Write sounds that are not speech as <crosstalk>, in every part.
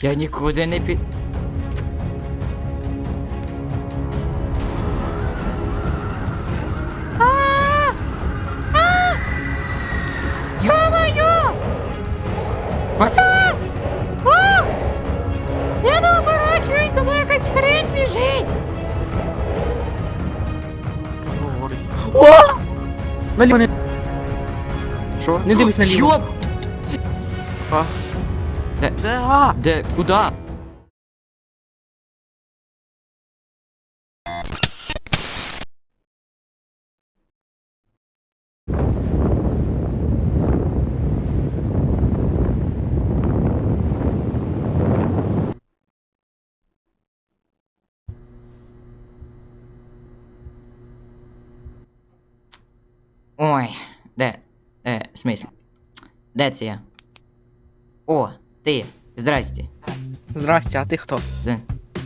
Я нікуди не під. Ё-моё! Я не оборачуюсь, за мною якась хрень біжить! Що говорить? О! Наліво не... Що? Не дивись наліво. Йоп! А. Де? Де? А! Де? Куда? Ой, де? Е, в смислі? Де я? О, ти. Здрасте. Здрасте, а ти хто? З-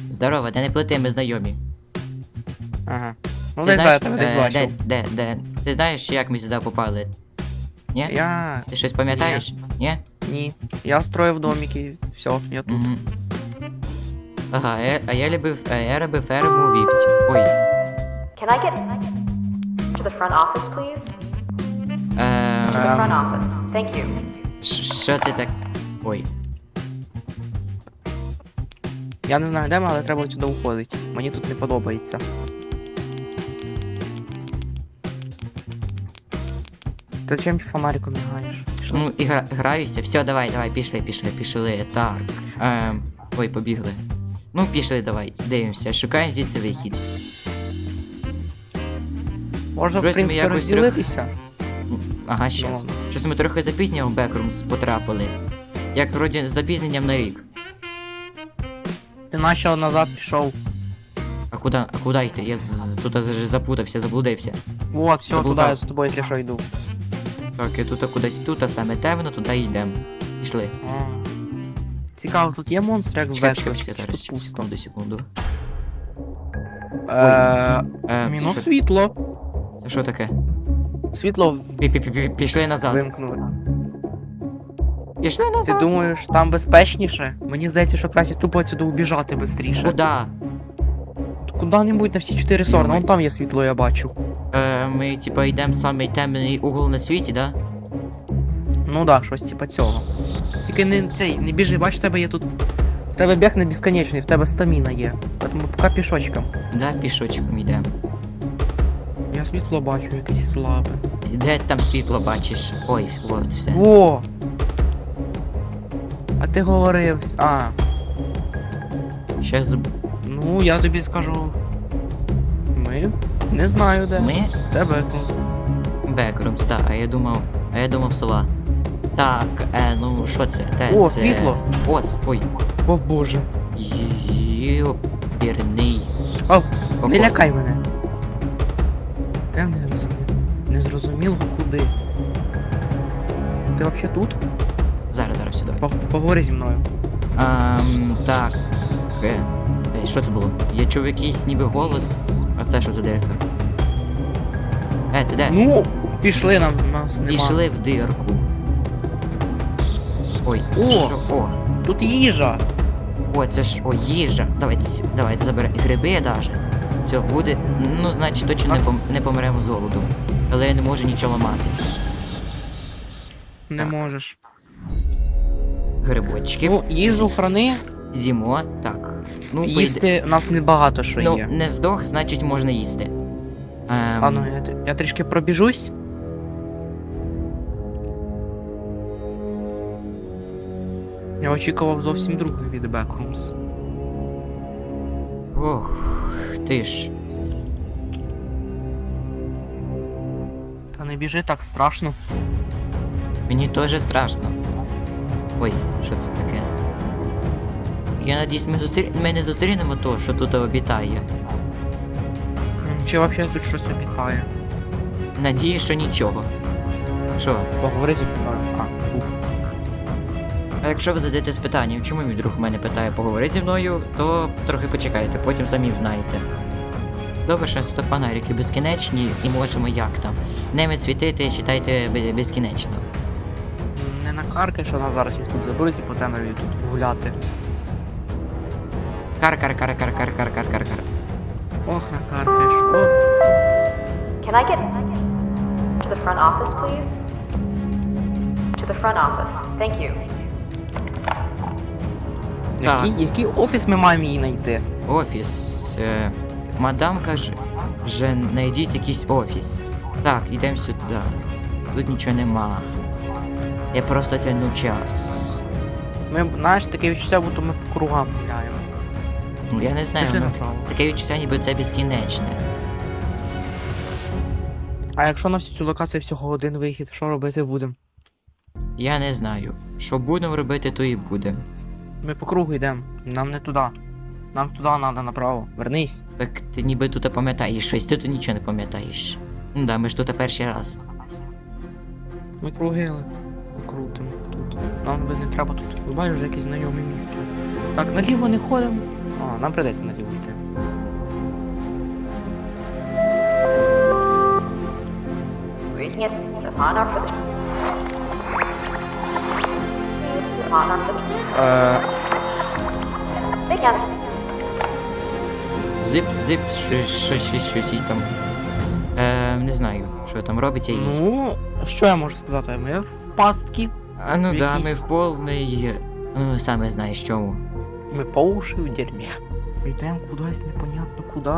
Здорово, де не плати, ми знайомі. Ага. Ну, Ти десь знаєш, я тебе десь е, бачив. де, де, де? Ти знаєш, як ми сюди попали? Ні? Я... Ти щось пам'ятаєш? Ні? Ні. Я строїв домики, все, я тут. Мгм. Ага, а я, а я любив, а я робив ферму вівці. Ой. Can I get to the front office, please? Е, To the front office. Thank you. ш- що це так? Ой. Я не знаю де ми, але треба сюди уходити. Мені тут не подобається. Ти зачем фонариком мігаєш? Ну, і гра, граюся. Все, давай, давай, пішли, пішли, пішли. Так. Ем, ой, побігли. Ну, пішли, давай, дивимося, шукаємо звідси вихід. Можна, в щось ми принципі, якось розділитися. Ага, щас. Ну. Щось ми трохи запізнення в Бекрумс потрапили. Як вроді з запізненням на рік. Ти наче назад пішов. А куди, а куди йти? Я з, тут вже запутався, заблудився. Вот, все, Заблукав. туди я за тобою, якщо що, йду. Так, я тут кудись тут, а саме темно, туди йдемо. Пішли. А. Цікаво, тут є монстр, як в Чекай, чекай, чекай, зараз, пусто? секунду, секунду. Е, Е, Мінус це, світло. це що таке? Світло Пі- пі- пі- Пішли назад. вимкнули. Пішли Ти назад. думаєш, там безпечніше? Мені здається, що краще тупо сюди убіжати швидше. Куда? Куди-небудь на всі чотири сторони. Вон там є світло, я бачу. Е, ми, типа, йдемо в самий темний угол на світі, да? Ну да, щось типа цього. Тільки не цей, не біжи, бач, в тебе є тут. В тебе біг не безконечний, в тебе стаміна є. Тому поки пішочком. Да, пішочком йдемо. Я світло бачу якесь слабе. Де там світло бачиш? Ой, от все. Во! А ти говорив. А, Ще з... ну я тобі скажу. Ми? Не знаю де. Ми? Це Беклс. Бекрумс, так, а я думав. А я думав села. Так, е, ну що це? Те, О, це... світло. Ось, ой. О боже. Йопірний. О, не кокос. лякай мене. Я не зрозумів. Не зрозуміло куди. Ти взагалі тут? Сюди. Поговори зі мною. Ам, так. Е, е, що це було? Я чув якийсь ніби голос. А це що за дирка? Е, ти де? Ну, пішли нам, нас нема. Пішли в дирку. Ой, це О! що? О, Тут їжа. о, це ж о, їжа. Давайте, давайте заберемо. Гриби даже. Все, буде. Ну, значить, точно не, пом... не помремо з голоду. Але я не можу нічого ламати. Не Так. можеш. Грибочки. Ну, їжу храни, Зімо, так. Ну, поїде- їсти у нас небагато що Ну, є. не здох, значить можна їсти. Ем, А ну, я, т- я трішки пробіжусь. Я очікував зовсім друге від Backrooms. Ох, ти ж. Та не біжи так страшно. Мені теж страшно. Ой, що це таке? Я надіюсь, ми, зустрі... ми не зустрінемо то, що тут обітає. Чи взагалі тут щось обітає? Надіюсь, що нічого. Що? Поговори зі мною. А, ух. А якщо ви задаєте з питанням, чому мій друг мене питає поговори зі мною, то трохи почекайте, потім самі взнаєте. Добре, що тут фонарики безкінечні і можемо як там. Ними світити, читайте безкінечно. Не накаркай, що нас зараз їх тут заберуть і по темряві тут гуляти. Кар, кар, кар, кар, кар, кар, кар, кар, кар. Ох, накаркаєш. Ох. Can I get to the front office, please? To the front office. Thank you. Так. Який, який офіс ми маємо її знайти? Офіс. Е, мадам каже, вже знайдіть якийсь офіс. Так, йдемо сюди. Тут нічого нема. Я просто тягну час. Ми, знаєш, таке відчуття, будто ми по кругам гуляємо. Ну я не знаю, Пішли ну, направо. таке відчуття, ніби це безкінечне. А якщо на всю цю локацію всього один вихід, що робити будемо? Я не знаю. Що будемо робити, то і будемо. Ми по кругу йдемо. Нам не туди. Нам туди треба направо. Вернись. Так ти ніби тут пам'ятаєш щось, ти тут нічого не пам'ятаєш. Ну да, ми ж тут перший раз. Ми кругили. Крутимо тут. Нам би не треба тут. Ви бачиш вже якесь знайоме місце. Так, наліво не ходимо. А, нам придеться наліво йти. Е, Зип, зип, щось, щось, щось, щось і там. Е, не знаю, що там робиться і. ну, що я можу сказати? Ми в пастки. А ну да, ми якийсь- в повний. Ну, саме знаєш чому. Ми по уші в дерьмі. Ми йдемо кудись непонятно куди.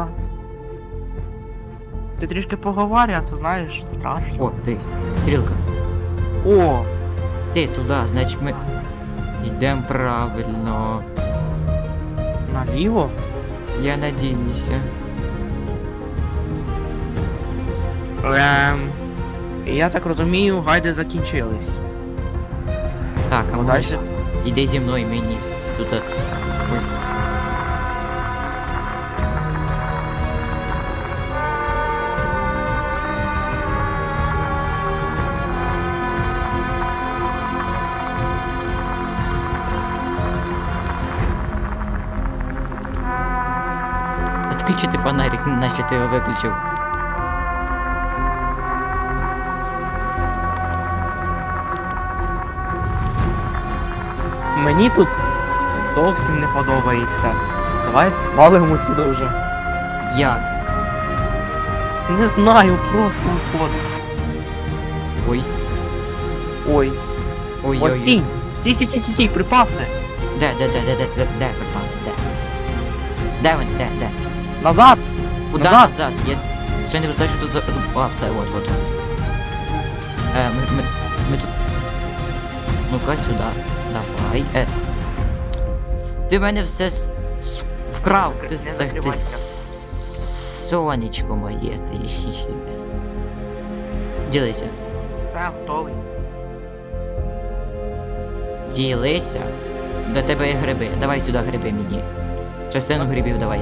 Ти трішки поговаря, а то знаєш, страшно. О, дивись, стрілка. О! Ти туди, значить ми. Йдемо правильно. Наліво? Я надіюся. Ем. І Я так розумію, гайди закінчились. Так, а Ну, може. дальше. Іди зі мною мені с- тут. е, Ой. Відключити фонарик, наче ти його виключив. Мені тут зовсім не подобається. Давай свалимо сюди вже. Як? Не знаю, просто уходимо. Ой. Ой. Ой, Ой, ой, стій! Стій, стій, стій, стій, стій, припаси! Де, де, де, де, де, де, де припаси, де? Де вони, де, де? Назад! Куда Назад! назад? Я ще не вистачу тут за... за- А, все, от, от, от. Е, ми, ми, ми тут... Ну-ка, сюди. Давай. Е. Ти мене все с... с- вкрав. Не Ти, с- ти закривайся. с- сонечко моє, ти. Ділися. Все, готовий. Ділися. До тебе є гриби. Давай сюди гриби мені. Частину грибів давай.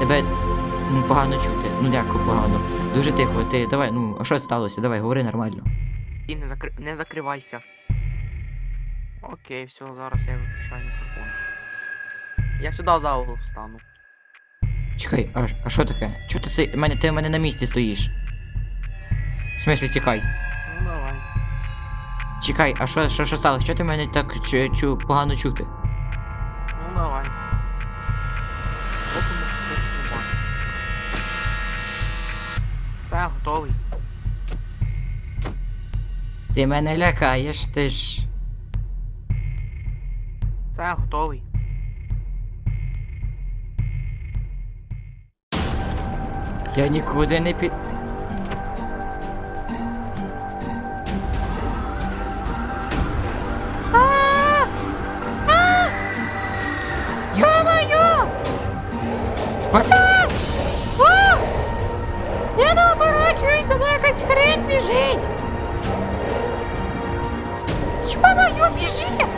Тебе м, погано чути. Ну дякую, погано. Дуже тихо. Ти давай, ну, а що сталося? Давай, говори нормально. І не, закри... не закривайся. Окей, все, зараз я виключаю мікрофон. Я сюди за угол встану. Чекай, а, а що таке? Чого ти си... мене, ти в мене на місці стоїш? В смислі, тікай. Ну давай. Чекай, а що, що, що сталося? Що ти мене так чу, чу, погано чути? Ну давай. Ти мене лякаєш, ти ж. Все, готовий. Я нікуди не пі. magia!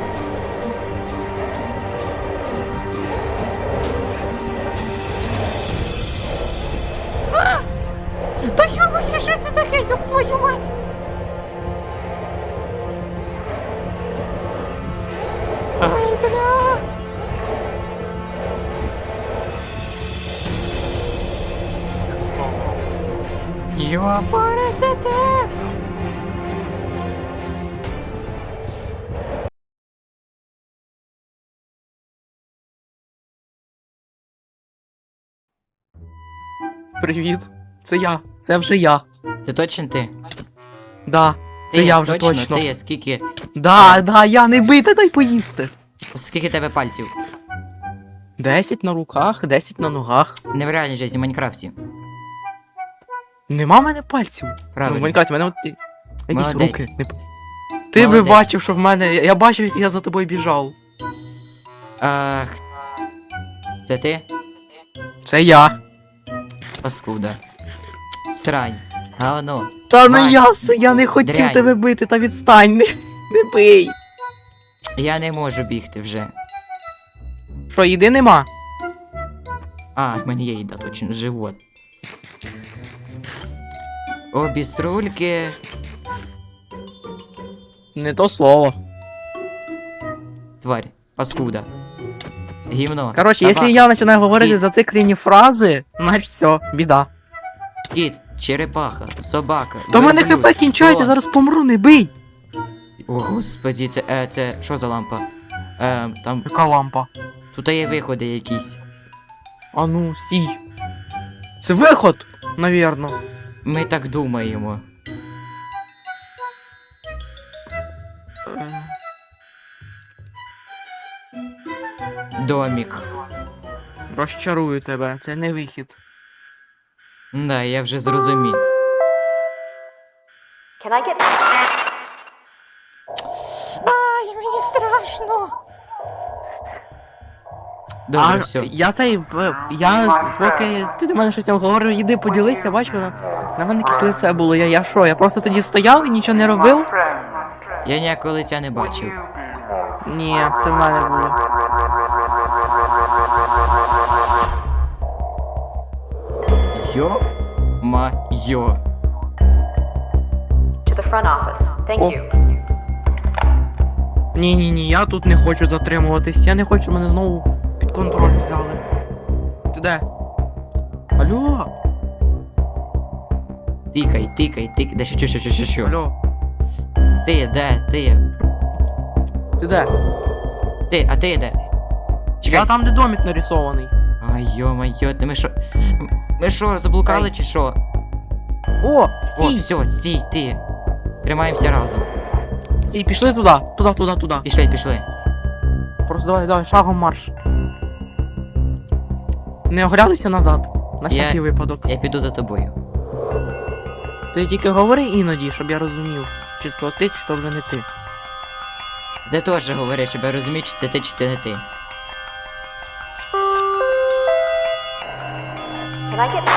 Привіт. Це я. Це вже я. Це точно ти? Да. Це Ти, я вже точно, точно. Ти, скільки, Да, да, я не бийте, дай поїсти. скільки тебе пальців? 10 на руках, 10 на ногах. Не в реальній житті, в Майнкрафті. Нема в мене пальців. Ну, в Правильно. Майнкрафті в мене от ті- якісь Молодець. руки. Не... п- Ти би Молодець. бачив, що в мене. Я бачив, я за тобою біжав. Ах. Це ти? Це я. Паскуда. Срань. Говно. Та Вань, не я, це я не хотів дрянь. тебе бити, та відстань, не, не бий. Я не можу бігти вже. Що, їди нема? А, в мене є їда, точно, живот. Обісрульки. Не то слово. Тварь. Паскуда. Гімно. Коротше, якщо я починаю говорити Кіт. зациклені фрази, значить все, біда. Кіт, черепаха, собака. Та в мене верблюд, хп кінчається, слон. зараз помру, не бий. О, господі, це, е, це, що за лампа? Е, там, Яка лампа? тут є виходи якісь. А ну, стій. Це виход, навірно. Ми так думаємо. Домік. Розчарую тебе, це не вихід. Да, я вже зрозумів. Can I get Ай, мені страшно. Добре, а, все. Я цей. е, Я поки ти до мене щось там говорив, іди поділися, бачив, на, на мене якесь лице було. Я, я що? Я просто тоді стояв і нічого не робив? Я ніякого лиця не бачив. Ні, це в мене було. Йо майо. to the front office? Thank Oh. you. Ні, ні, ні, я тут не хочу затримуватись. Я не хочу, мене знову під контроль взяли. Ти де? Алло? Тикай, тикай, тикай. Да що, що, що, що, що? Алло? Ти де? Ти? Ти де? Ти, а ти де? Чекай. Я там, де домик нарисований. Ай, йо-майо, ти ми що? Ми що, заблукали чи що? О, О, стій! все, стій, ти. Тримаємося разом. Стій, пішли туди, туди, туди, туди. Пішли, пішли. Просто давай, давай, шагом марш. Не оглядуйся назад. На Я- всякий випадок. Я піду за тобою. Ти тільки говори іноді, щоб я розумів, чи то ти, чи то вже не ти. Ти теж говори, щоб я розумів, чи це ти, чи це не ти. I get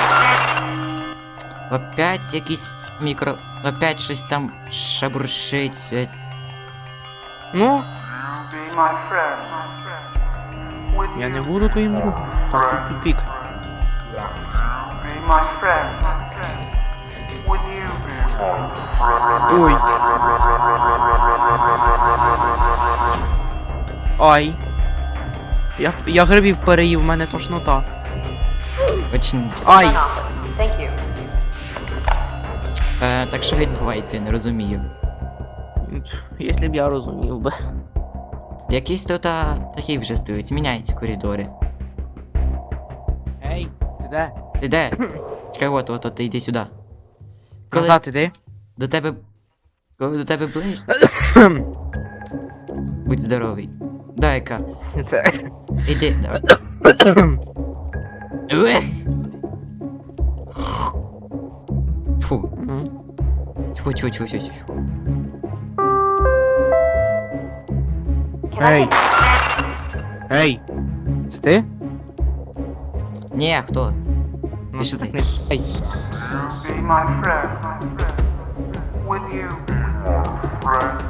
Опять якісь мікро. Опять щось там шабуршить. Ну, я не буду твоїм другом. Так, тут тупік. Ой. Ай. Я, я грибів переїв, в мене тошнота. Очнісь. Ай! Е, так що відбувається, я не розумію. Якщо б я розумів би. Якісь тут а, такі вже стоять, міняються коридори. Ей, ти де? Ти де? Чекай, от, от, от, ти йди сюди. Коли Назад іди. до тебе. Коли до тебе ближче, <coughs> будь здоровий. Дай-ка. Це. Іди, давай. <coughs> Уех! тьфу, тьфу, тьфу, тьфу, тьфу. Can I Ей. get Ей. Це ти? Ні, хто? Ну, Пішли. це так не. Ей. Be my friend. Would you be my friend?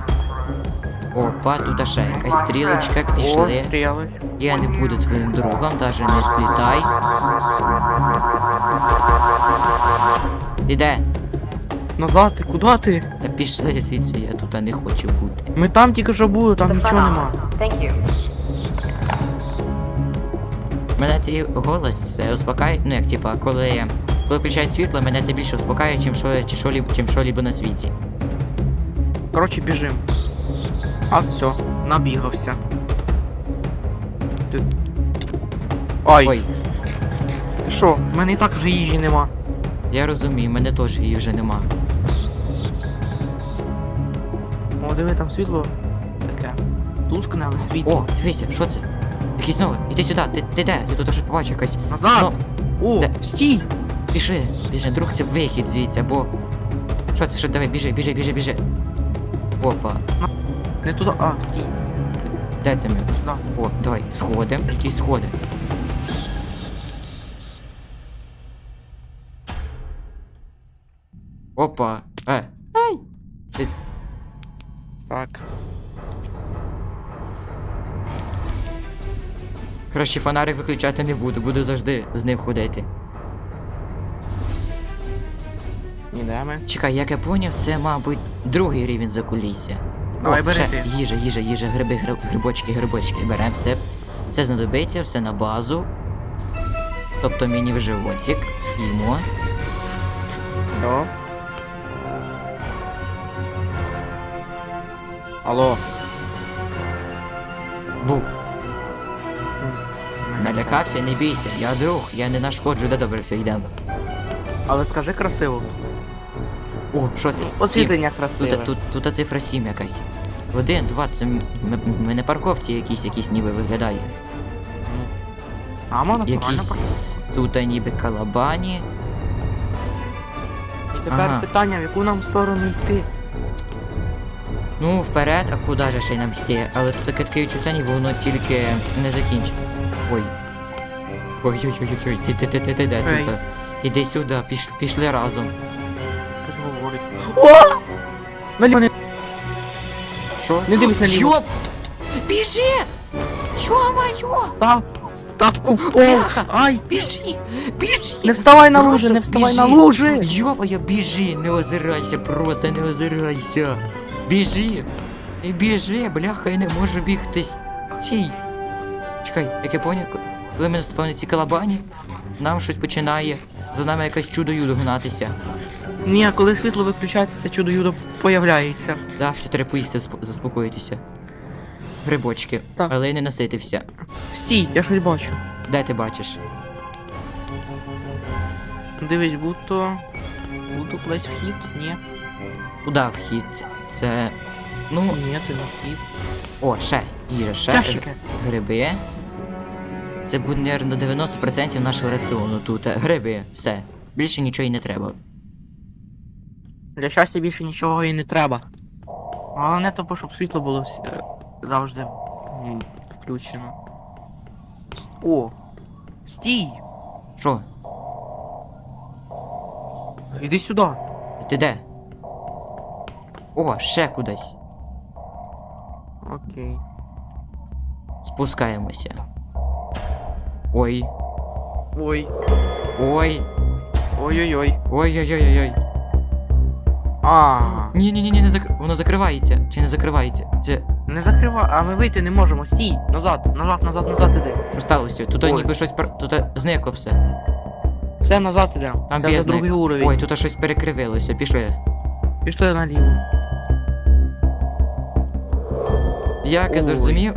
Опа, тут ще якась стрілочка, О, пішли. стріли. Я не буду твоїм другом, даже не сплітай. Іде. Назад, ти куди ти? Та пішли звідси, я тут не хочу бути. Ми там тільки що були, там нічого нема. Мене цей голос е, успокаює, ну як типа, коли, включають світло, мене це більше успокаює, чим що, чи що, чим що-либо на світі. Коротше, біжим. А все, набігався. Ти... Ай, Ой, що? В мене і так вже їжі нема. Я розумію, мене теж її вже нема. О, диви, там світло таке. Тускне, але світло. О, дивися, що це? Якийсь новий. Іди сюди, ти, ти де? Ти тут щось побачив якась. Назад! О, де? стій! Пішли, біжи, друг, це вихід звідси, бо. Що це? Що давай, біжи, біжи, біжи, біжи. Опа, Не туди, а, стій. де це ми? Сюди. О, давай, сходим, якісь сходи. Опа. Краще фонарик виключати не буду, буду завжди з ним ходити. Ідемо. Чекай, як я поняв, це, мабуть, другий рівень закулісся. Давай, О, бери ще ти. Їжа, їжа, їжа, гриби, гриб, грибочки, грибочки. Беремо все. Все знадобиться, все на базу. Тобто мені в животик. Їмо. Алло. Алло. Був. Налякався, не бійся. Я друг, я не нашкоджу, де добре все йдемо. Але скажи красиво. О, що це? Освітлення красиве. Тут, тут, тут цифра 7 якась. Один, два, це м- м- ми не парковці якісь, якісь ніби виглядає. Сама натуральна Якісь тут ніби калабані. І тепер Ага. питання, в яку нам сторону йти? Ну, вперед, а куди же ще й нам йти? Але тут таке таке відчуття, ніби воно тільки не закінчить. Ой. Ой-ой-ой-ой, ти ти ти ти ти де Ей. тут? Іди сюди, піш, пішли разом. Хтось говорить. О! Наліво не... Що? Не дивись наліво. Йоп! Біжи! Йо-моє! Та, та, о, Бляха. ай! Біжи! Біжи! Не вставай на лужи, не вставай на лужи! Йопая, біжи, не озирайся, просто не озирайся. Біжи. І Біжи, бляха, я не можу бігти з цій. Чекай, як я поняв, коли ми наступаємо на ці калабані, нам щось починає за нами якесь чудо юдо гнатися. Ні, коли світло виключається, це чудо юдо появляється. Да, все треба поїсти, заспокоїтися. Грибочки, Так. але я не наситився. Стій, я щось бачу. Де ти бачиш? Дивись, будто. Будто кудись вхід? Ні. Куди вхід? Це. Ну, Ні, це не вхід. о, ще, їжа, ще. Ящики. Гриби. Це буде, мабуть, на 90% нашого раціону тут. Гриби, все. Більше нічого і не треба. Для щастя більше нічого і не треба. Головне то, щоб світло було всі- е, завжди включено. О! Стій! Що? Іди сюди. Ти де? О, ще кудись. Окей. Спускаємося. Ой. Ой. Ой. Ой-ой-ой. Ой-ой-ой-ой. А, Ні, ні, ні, ні, не зак... воно закривається. Чи не закривається? Це. не закривай, а ми вийти не можемо. Стій! Назад, назад, назад, назад іди. Що сталося? Тут Ой. ніби щось пер... Тут зникло все. Все назад іде. Там Це вже бездна. другий уровень. Ой, тут щось перекривилося. Пішли. Пішли наліво. Як я Ой. зрозумів.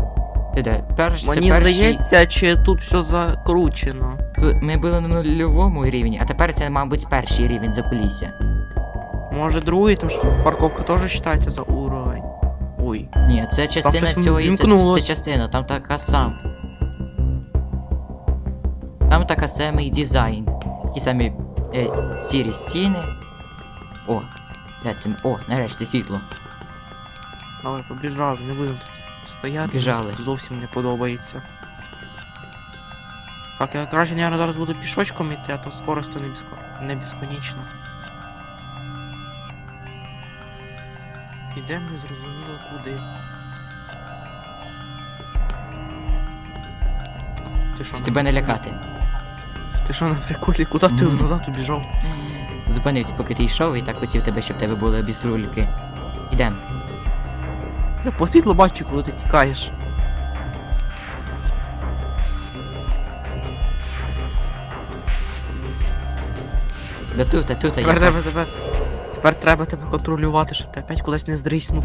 Ти де? Перш... Мені це перший... здається, чи тут все закручено. Тут ми були на нульовому рівні, а тепер це, мабуть, перший рівень закулісся. Може другий, тому що парковка теж вважається за уровень. Ой. Ні, це частина щось цього і це, це вімкнулось. частина, там така сам. Там така самий дизайн. Такі самі е, сірі стіни. О, де це? ми? О, нарешті світло. Давай, побіжали, не будемо тут стояти. Біжали. Зовсім не подобається. Так, я краще, наверное, зараз буду пішочком йти, а то скорость то не, безко... не безконечна. Ідемо незрозуміло куди. Ти що, Це тебе не лякати. Ти що на приколі? Куди ти назад убіжав? Зупинився, поки ти йшов, і так хотів тебе, щоб в тебе були обіструльки. Ідем. Я по світлу бачу, коли ти тікаєш. Да тут, а тут, а Тепер я. треба тебе. Тепер треба тебе контролювати, щоб ти опять кудись не здріснув.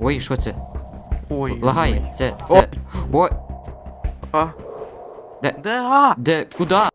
Ой, що це? Ой. Лагає. Це. це. Ой. А, Де А? Де? Куда?